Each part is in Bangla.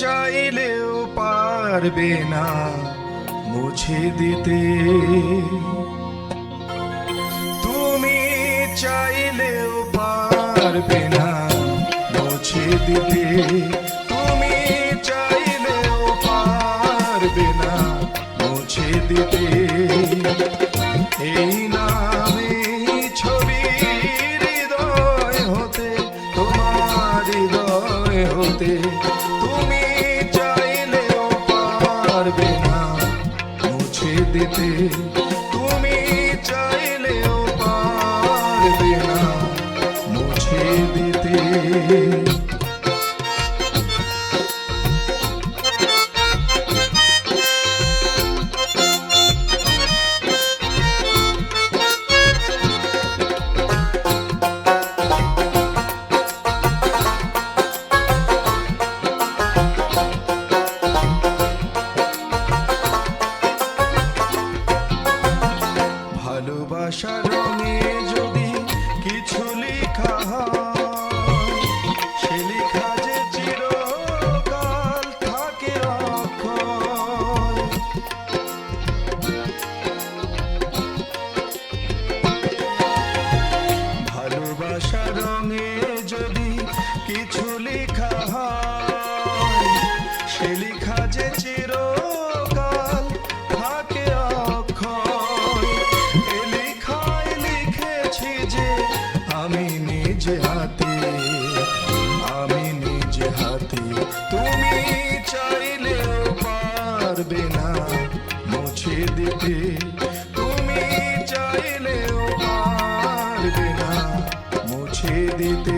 চাইলেও পারবে না মুছে দিতে। তুমি চাইলেও পারবে না মুছে দিতে। তুমি চাইলেও পারবে না মুছে দিতে। এই নামে ছবি হৃদয় হতে, তোমার হৃদয় হতে। দিতে থাকে যে আমি হাতে তুমি চাইলেও পারবে না মুছে দিতে, তুমি চাইলেও পারবে না মুছে দিতে।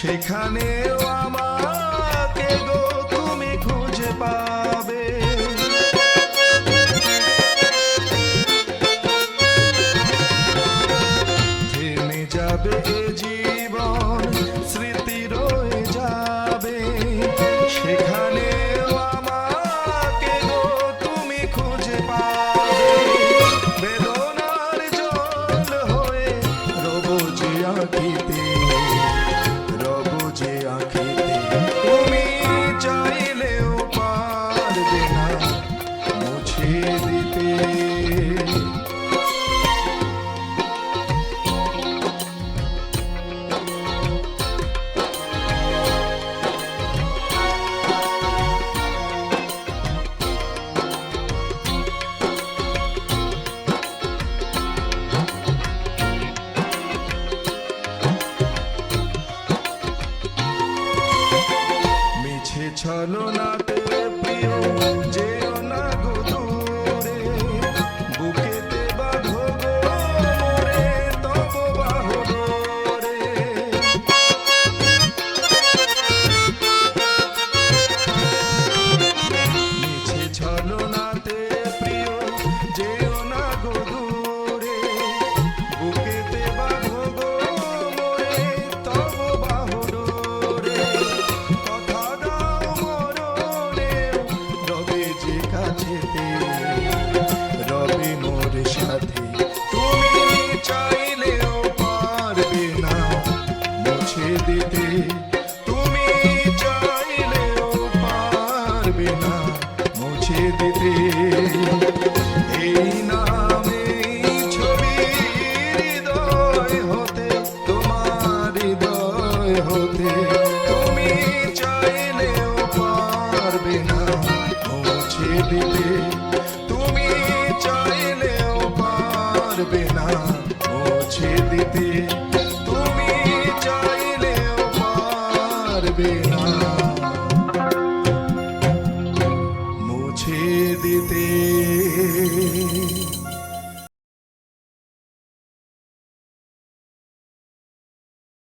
সেখানেও আমাকে গো তুমি খুঁজে পাবে। থেমে যাবে জীবন, স্মৃতি রয়ে যাবে। সেখানেও তুমি হয়ে দিতে, তুমি চাইলেও পারবে না মুছে দিতে। এই নামে ছবি হৃদয় হতে, তোমার হৃদয় হতে, তুমি চাইলেও পারবে না মুছে দিতে। তুমি চাইলেও পারবে না মুছে দিতে।